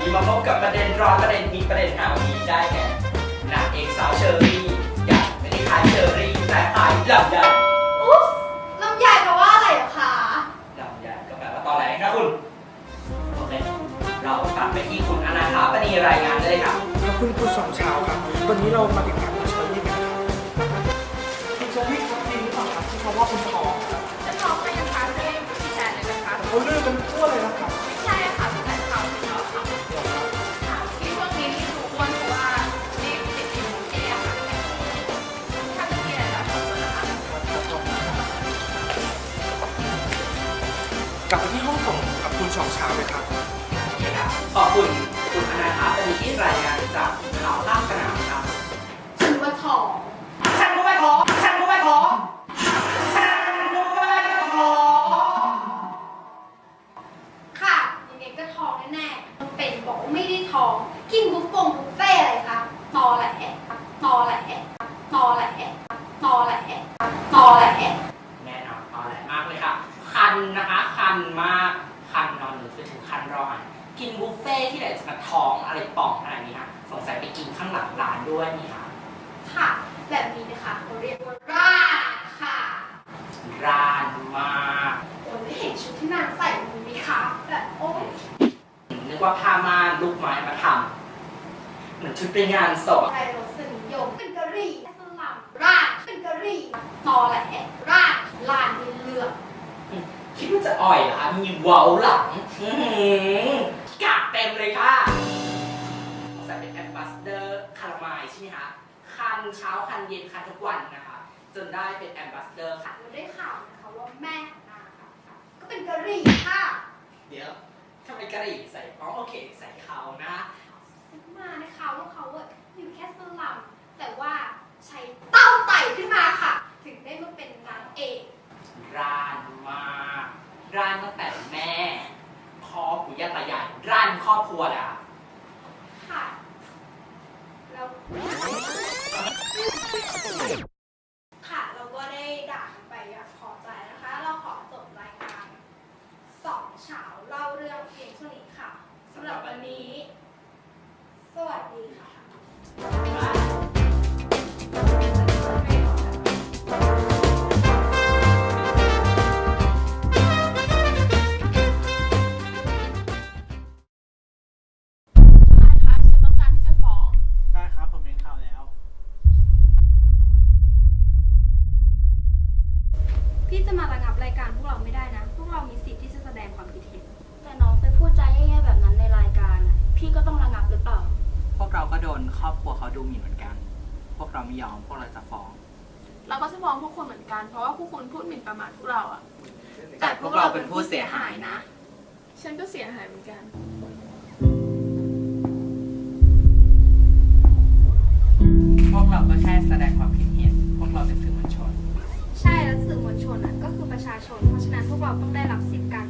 นี้มาพบกับประเด็นร้อนประเด็นฮิตประเด็นหนาวนี้ได้แก่นางเอกสาวเชอรี่อยากไม่ได้ขายเชอรี่แต่ขายลำใหญ่อุ๊บลำใหญ่แปลว่าอะไรหรอคะลำใหญ่ก็แปลว่าตอนไหนนะคุณโอเคเราตัดไปที่คุณอนาถาปณีรายงานได้เลยครับครับคุณคุณสองชาวครับ วันนี้เรามาติดตามคุณเชอรี่กันครับคุณเชอรี่ครับจริงหรือเปล่าครับที่เขาว่าคุณท้องจะท้องไปยังคะไม่ได้พิจารณาเลยนะคะเขาเลือกันทั่วเลยนะ กลับไปที่ห้องส่งกับคุณชองเช้าเลยครับขอบคุณคุณอนาครับเป็นที่รายงานจากข่าวล่างสนามครับ ฉันว่าท้อง ฉันก็ไม่ขอ ฉันก็ไม่ขอ ฉันก็ไม่ขอ ค่ะยังไงก็ท้องแน่ๆมันเป็นบอกว่าไม่ได้ท้อง กินบุฟฟงบุฟเฟ่อะไรคะตอแหลตอแหลตอแหลตอแหลตอแหลแน่นอนเอาแหละมากเลยค่ะ คันนะ คะคันมากคันนอนหนูไปถึงคันร้อนกินบุฟเฟ่ที่ไหนจะมาท้องอะไรป่องอะไรนี้ค่ะสงสัยไปกินข้างหลังร้านด้วยนี่ค่ะค่ะ แบบนี้นะคะเขาเรียกว่าราดค่ะร้านมากโอ้ยไม่เห็นชุดที่นางใส่มันไหมคะแบบโอ้ยนึกว่าผ้าม่านลูกไม้มาทำเหมือนชุดไปงานศพอะไรรสนิยมเป็นกะหรี่สลัมราดเป็นกะหรี่ตอแหลราดลานมีเลือก คิดว่าจะ อ่อยเหรอคะมีเว้าหลังอื้อหือกากเต็มเลยค่ะสงสัยเป็นแอมบาสเดอร์คาราไมล์ใช่ไหมคะ คันเช้าคันเย็นคันทุกวันนะคะ จนได้เป็นแอมบาสเดอร์ค่ะ เราได้ข่าวนะคะว่าแม่ของนางค่ะ ก็เป็นกะหรี่ค่ะ เดี๋ยวทำไมกะหรี่ใส่อ๋อโอเค ใส่เขานะ ซื้อมานะคะว่าเขาอะอยู่แค่สลัมแต่ว่าใช้เต้าไต่ขึ้นมาค่ะ ถึงได้มาเป็นนางเอก ร้านมากร้านตั้งแต่แม่พ่อปู่ย่าตายายร้านครอบครัวแหละค่ะแล้วค่ะเราก็ได้ด่ากันไปอย่างพอใจนะคะ เราขอจบรายการสองเฉาเล่าเรื่องเพียงเท่านี้ค่ะสำหรับวันนี้ สวัสดีค่ะ กเราก็โดนครอบครัวเขาดูหมิ่นเหมือนกัน พวกเราไม่ยอม พวกเราจะฟ้อง เราก็จะฟ้องพวกคุณเหมือนกัน เพราะว่าพวกคุณพูดหมิ่นประมาทพวกเราอะแต่พวกเราเป็นผู้เสียหายนะ ฉันก็เสียหายเหมือนกัน พวกเราก็แค่แสดงความคิดเห็น พวกเราเป็นสื่อมวลชน ใช่แล้วสื่อมวลชนอะก็คือประชาชน เพราะฉะนั้นพวกเราต้องได้รับสิทธิ์การตี